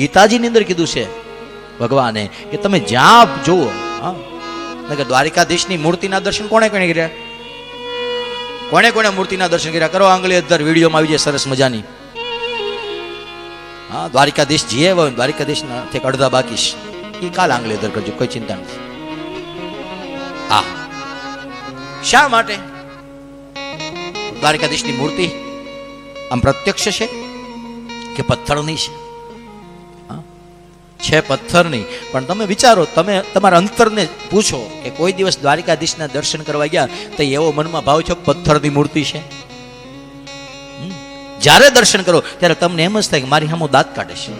ગીતાજીની અંદર કીધું છે ભગવાને કે તમે જ્યાં જુઓ, હા, નકર દ્વારિકાધીશની મૂર્તિના દર્શન કોણે કોણે કર્યા? કોણે કોણે મૂર્તિના દર્શન કર્યા? કરો આંગળી અધર વિડીયોમાં આવી જાય સરસ મજાની. હા, દ્વારિકાધીશ જીએ હોય દ્વારિકાધીશથી અડધા બાકી એ કાલ આંગળી અધર કરજો, કોઈ ચિંતા નથી. હા. શા માટે? દ્વારિકાધીશની મૂર્તિ આમ પ્રત્યક્ષ છે કે પથ્થરની છે? છે પથ્થરની. પણ તમે વિચારો, તમે તમારા અંતરને પૂછો કે કોઈ દિવસ દ્વારિકાધીશના દર્શન કરવા ગયા, તો એવો મનમાં ભાવ છે પથ્થરની મૂર્તિ છે? જ્યારે દર્શન કરો, ત્યારે તમને એમ જ થાય કે મારી સામો દાંત કાઢે છે?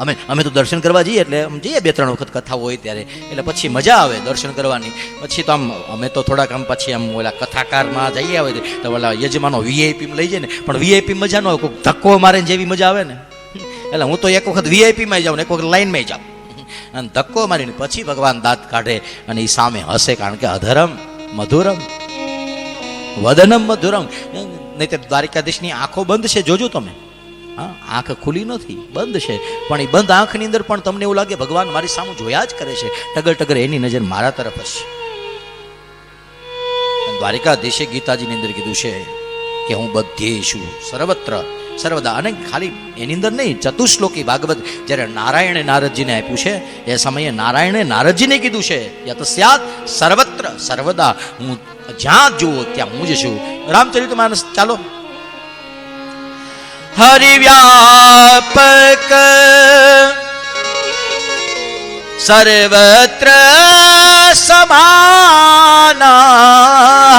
અમે અમે તો દર્શન કરવા જઈએ એટલે આમ જઈએ બે, ત્રણ વખત કથા હોય ત્યારે. એટલે પછી મજા આવે દર્શન કરવાની. પછી તો આમ, અમે તો થોડાક આમ પછી આમ ઓલા કથાકારમાં જઈએ આવે તો ઓલા યજમાનો વીઆઈપી લઈ જાય ને. પણ વીઆઈપી મજા ન હોય કોઈ ધક્કો મારે જેવી મજા આવે ને. એટલે હું તો એક વખત વીઆઈપીમાં જાઉં ને એક વખત લાઈનમાં જાઉં. અને ધક્કો મારીને પછી ભગવાન દાંત કાઢે અને એ સામે હસે કારણ કે અધરમ મધુરમ, વદનમ મધુરમ. નહીં તો દ્વારિકાધીશની આંખો બંધ છે, જોજો તમે. હા, આંખ ખુલી નથી, બંધ છે. પણ એ બંધ આંખની અંદર પણ તમને એવું લાગે ભગવાન મારી સામે જોયા જ કરે છે. ટગર ટગર એની નજર મારા તરફ જ દ્વારિકાધીશે ગીતાજીની અંદર કીધું છે કે હું બધે છું, સર્વત્ર સર્વદા. અને ખાલી એની અંદર નહીં, ચતુશ્લોકી ભાગવત, જ્યારે નારાયણે નારદજીને આપ્યું છે, એ સમયે નારાયણે નારદજીને કીધું છે યતસ્યાત સર્વત્ર સર્વદા. હું જ્યાં જુઓ ત્યાં હું જ છું. રામચરિત માનસ, ચાલો. હરિવ્યાપક સર્વત્ર સમાના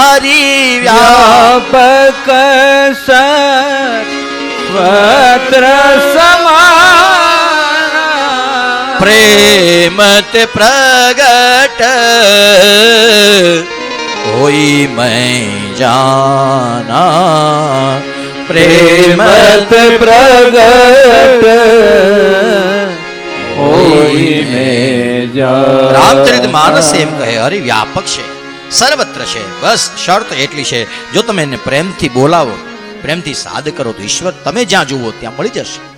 હરિવ્યાપક વ્યાપક સર્વત્ર સમાન પ્રેમત પ્રગટ હોઈ મેં જાના પ્રેમત પ્રગટ હોઈ મેં જા રામચરિત માનસ એમ કહે હરિ વ્યાપક છે, સર્વત્ર છે, બસ શરત એટલી છે, જો તમે એને પ્રેમથી બોલાવો પ્રેમથી સાદ કરો તો ઈશ્વર તમે જ્યાં જુઓ ત્યાં મળી જશે.